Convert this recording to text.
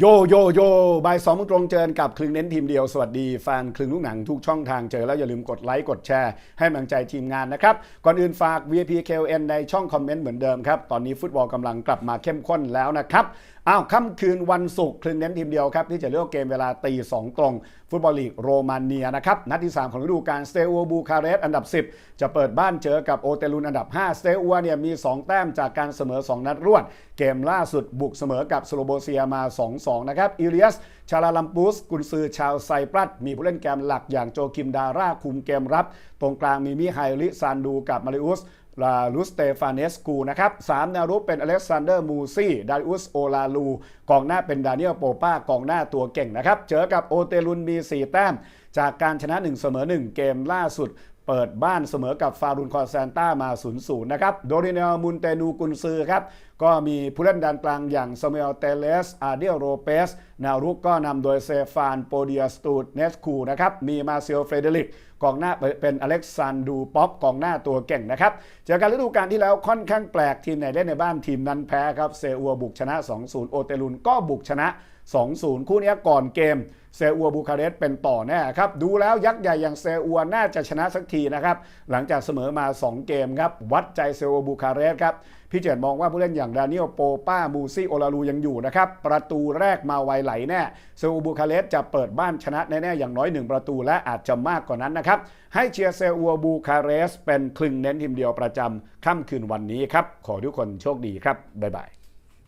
โยโยโยบ่ายสองตรงเจอกับคลึงเน้นทีมเดียว สวัสดีแฟนคลึงลูกหนังทุกช่องทางเจอแล้วอย่าลืมกดไลค์กดแชร์ให้กำลังใจทีมงานนะครับ ก่อนอื่นฝาก VIP KN ในช่องคอมเมนต์เหมือนเดิมครับ ตอนนี้ฟุตบอลกำลังกลับมาเข้มข้นแล้วนะครับอ้าวค่ำคืนวันศุกร์คลึงเน้นทีมเดียวครับ ที่จะเลือกเกมเวลาตีสองตรง ฟุตบอลลีกโรมาเนียนะครับ นัดที่ 3 ของฤดูกาลสเตอัวบูคาเรสต์อันดับ 10 จะเปิดบ้านเจอกับโอเตลุนอันดับ 5 สเตอัวเนี่ยมี 2 แต้มจากการเสมอ 2 นัดรวด เกมล่าสุดบุกเสมอกับสโลโบเซียมา 2-2 นะครับอิเลียสชาลาลัมปุสกุนซือชาวไซปรัสมีผู้เล่นแกมหลักอย่างโจคิมดาร่าคุมเกมรับ ตรงกลางมีมิไฮลิซานดูกับมาริอุส ลาลุสเตฟานเนสกูนะครับสามแนวรุกเป็นอเล็กซานเดอร์มูซี่ดาริอุสโอลาลูกองหน้าเป็นดานิเอลโปป้ากองหน้าตัวเก่งนะครับ เจอกับโอเตลุนมี 4 แต้ม จากการชนะ 1 เสมอ 1 เกมล่าสุด เปิดบ้านเสมอกับฟารุนคอร์แซนต้ามา 0-0 นะครับ โดริเนลมุนเตนูกุนซือครับ ก็มีผู้เล่นด้านกลางอย่างซามูเอลเตเลส อาเดียโรเปสแนวรุกก็นำโดยเซฟานโปเดียสตูดเนสคูนะครับ มีมาเซลเฟเดริก กองหน้าเป็นอเล็กซานดูป๊อปกองหน้าตัวเก่งนะครับ เจอกันฤดูกาลที่แล้วค่อนข้างแปลกทีมไหนเล่นในบ้านทีมนั้นแพ้ครับ เซอัวบุกชนะ 2-0 โอเตลุนก็บุกชนะ2-0 คู่นี้ก่อนเกมเซอัวบูคาเรสต์เป็นต่อแน่ครับ ดูแล้วยักษ์ใหญ่อย่างเซอัวน่าจะชนะสักทีนะครับ หลังจากเสมอมา 2 เกมครับ วัดใจเซอัวบูคาเรสต์ครับ พี่เจิดมองว่าผู้เล่นอย่างดานิเอลโปป้ามูซี่โอลารูยังอยู่นะครับ ประตูแรกมาไวไหลแน่ เซอัวบูคาเรสต์จะเปิดบ้านชนะแน่ ๆ อย่างน้อย 1 ประตูและอาจจะมากกว่านั้นนะครับ ให้เชียร์เซอัวบูคาเรสต์เป็นคลึงเน้นทีมเดียวประจำค่ำคืนวันนี้ครับขอทุกคนโชคดีครับบ๊ายบาย